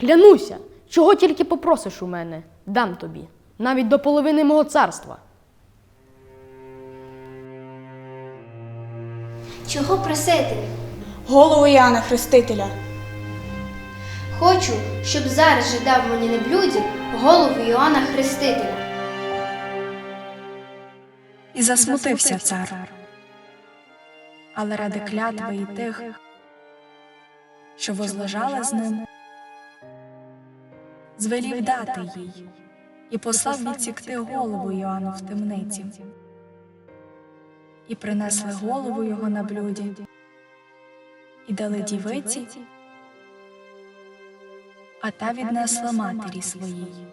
Клянуся, чого тільки попросиш у мене, дам тобі, навіть до половини мого царства. Чого просити? Голову Іоанна Хрестителя. Хочу, щоб зараз же дав мені на блюді голову Іоанна Хрестителя. І засмутився цар. Але ради клятви і тих, що возлежали з ним, звелів дати їй і послав відсікти голову Йоанну в темниці. І принесли голову його на блюді, і дали дівиці, а та віднесла матері своїй.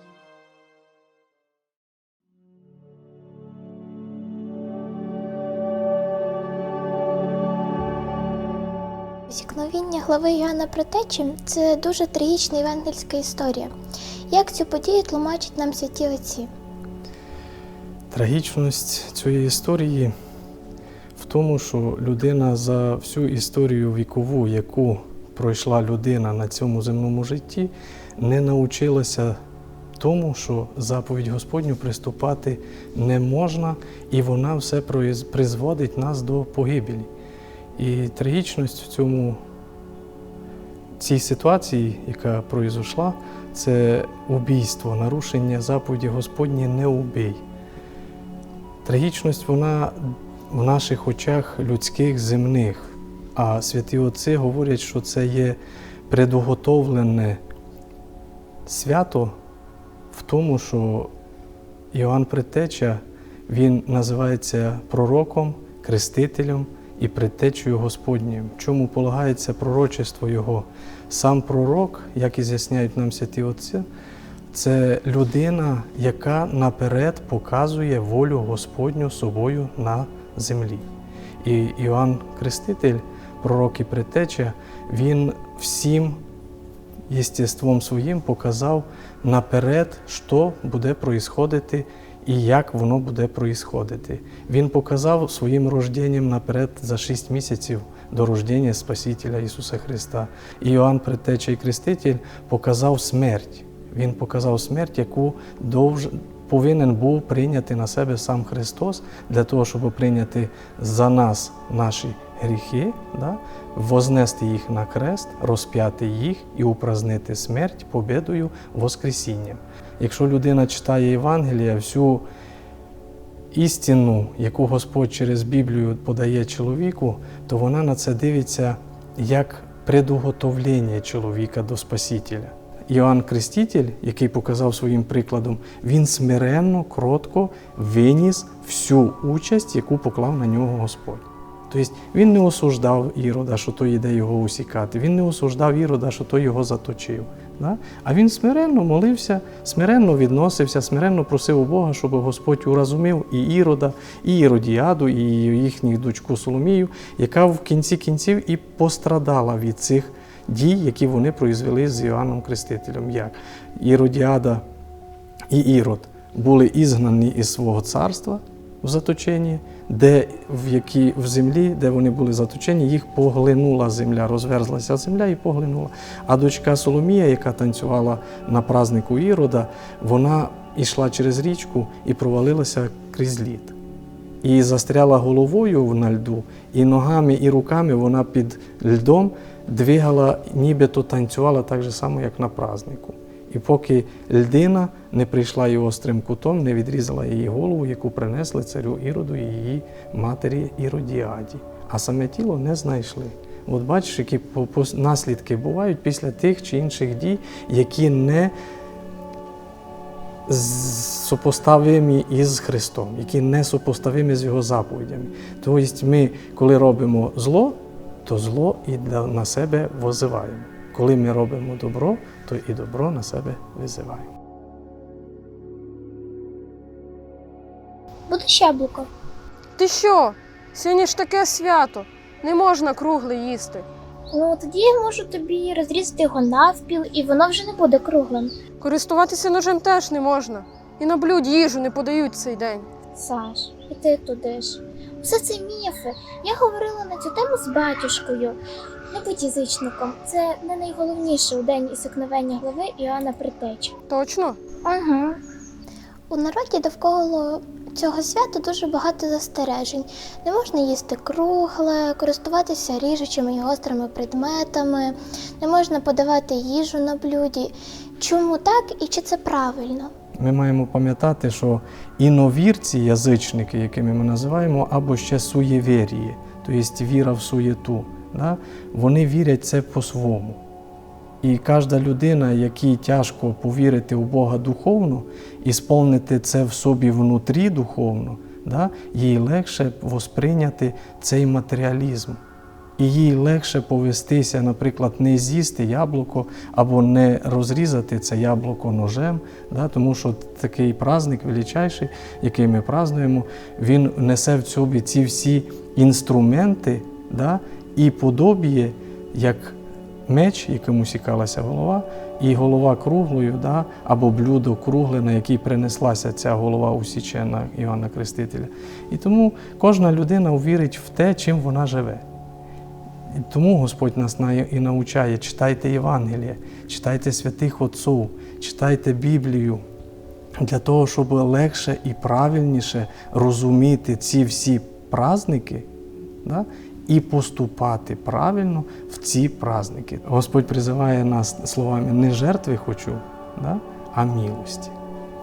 Зікновіння глави Йоанна Предтечі – це дуже трагічна євангельська історія. Як цю подію тлумачать нам святі отці? Трагічність цієї історії в тому, що людина за всю історію вікову, яку пройшла людина на цьому земному житті, не навчилася тому, що заповідь Господню приступати не можна, і вона все призводить нас до погибелі. І трагічність в цьому цій ситуації, яка произошла, це убійство, нарушення заповіді Господні не убий. Трагічність вона в наших очах людських земних. А святі отці говорять, що це є предуготовлене свято в тому, що Іоанн Предтеча, він називається пророком, крестителем і предтечею Господньою. Чому полагається пророчество його? Сам пророк, як і з'ясняють нам святі отці, це людина, яка наперед показує волю Господню собою на землі. І Іоанн Креститель, пророк і предтеча, він всім єстеством своїм показав наперед, що буде проїсходити і як воно буде проїсходити. Він показав своїм рожденням наперед за шість місяців до рождення Спасителя Ісуса Христа. І Іоанн Предтеча і Креститель показав смерть. Він показав смерть, яку довж... повинен був прийняти на себе сам Христос для того, щоб прийняти за нас наші гріхи, да? вознести їх на крест, розп'яти їх і упразнити смерть победою Воскресінням. Якщо людина читає Євангелія, всю істину, яку Господь через Біблію подає чоловіку, то вона на це дивиться як предуготовлення чоловіка до Спасителя. Іоанн Креститель, який показав своїм прикладом, він смиренно, кротко виніс всю участь, яку поклав на нього Господь. Тобто він не осуждав Ірода, що той йде його усікати, він не осуждав Ірода, що той його заточив. Да? А він смиренно молився, смиренно відносився, смиренно просив у Бога, щоб Господь уразумів і Ірода, і Іродіаду, і їхню дочку Соломію, яка в кінці кінців і пострадала від цих дій, які вони произвели з Іоанном Крестителем. Як Іродіада і Ірод були ізгнані із свого царства в заточенні, де в якій в землі, де вони були заточені, їх поглинула земля, розверзлася земля і поглинула. А дочка Соломія, яка танцювала на празднику Ірода, вона йшла через річку і провалилася крізь лід. І застряла головою на льду, і ногами, і руками вона під льдом двигала, нібито танцювала так же само, як на празднику. І поки людина не прийшла його острим кутом, не відрізала її голову, яку принесли царю Іроду і її матері Іродіаді. А саме тіло не знайшли. От бачиш, які наслідки бувають після тих чи інших дій, які не сопоставимі із Христом, які не сопоставимі з Його заповідями. Тобто ми, коли робимо зло, то зло і на себе возиваємо. Коли ми робимо добро, то і добро на себе визиваємо. Будеш яблуко? Ти що? Сьогодні ж таке свято. Не можна кругле їсти. Ну тоді я можу тобі розрізати його навпіл, і воно вже не буде круглим. Користуватися ножем теж не можна. І на блюд їжу не подають цей день. Саш, і ти туди ж. Все це міфи. Я говорила на цю тему з батюшкою. Не будь язичником. Це не найголовніше у день ісикновення глави Іоанна Притечі. Точно? Ага. У народі довкола цього свята дуже багато застережень. Не можна їсти кругле, користуватися ріжучими і гострими предметами, не можна подавати їжу на блюді. Чому так і чи це правильно? Ми маємо пам'ятати, що іновірці, язичники, якими ми називаємо, або ще суєвірії, тобто віра в суєту, да? вони вірять це по-своєму. І кожна людина, якій тяжко повірити у Бога духовно і сповнити це в собі внутрі духовно, да? їй легше восприйняти цей матеріалізм. І їй легше повестися, наприклад, не з'їсти яблуко або не розрізати це яблуко ножем, да, тому що такий праздник величайший, який ми празднуємо, він несе в собі ці всі інструменти да, і подобіє, як меч, якому сікалася голова, і голова круглою, да, або блюдо кругле, на якій принеслася ця голова усічена Іоанна Крестителя. І тому кожна людина увірить в те, чим вона живе. І тому Господь нас і навчає, читайте Євангеліє, читайте святих Отців, читайте Біблію для того, щоб легше і правильніше розуміти ці всі праздники да, і поступати правильно в ці праздники. Господь призиває нас словами не жертви хочу, да, а милості.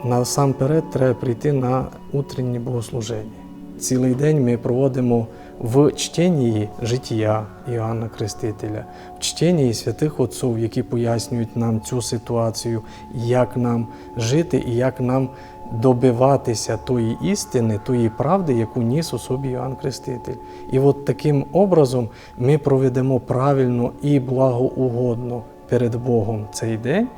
Насамперед треба прийти на утреннє богослуження. Цілий день ми проводимо в чтенні життя Іоанна Крестителя, в чтенні святих отців, які пояснюють нам цю ситуацію, як нам жити і як нам добиватися тої істини, тої правди, яку ніс у собі Іоанн Креститель. І от таким образом ми проведемо правильно і благоугодно перед Богом цей день,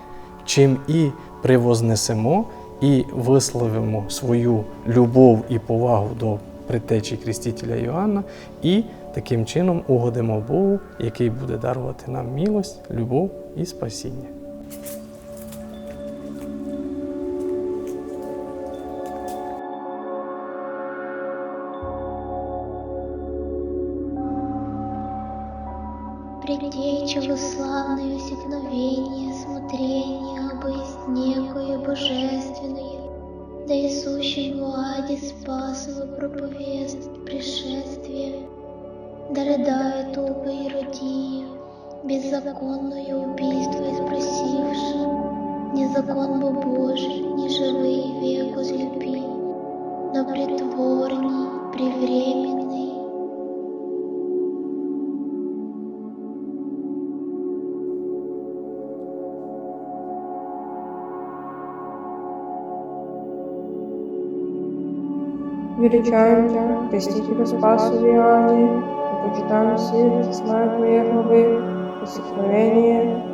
чим і превознесемо і висловимо свою любов і повагу до притечі Крістітеля Йоанна, і таким чином угодимо Богу, який буде дарувати нам милость, любов і спасіння. Предтеча славное усекновение, смотрение об некое божественное, да и сущем в аде спасово проповест пришествие, да рыдает оба иродия, беззаконное убийство испросивши, не закон бы Божий, не живый век возлюби, но притворный, превременный, Величаем Крестителю Спасу Иоанне, и почитаем все Твоей главы, усекновение,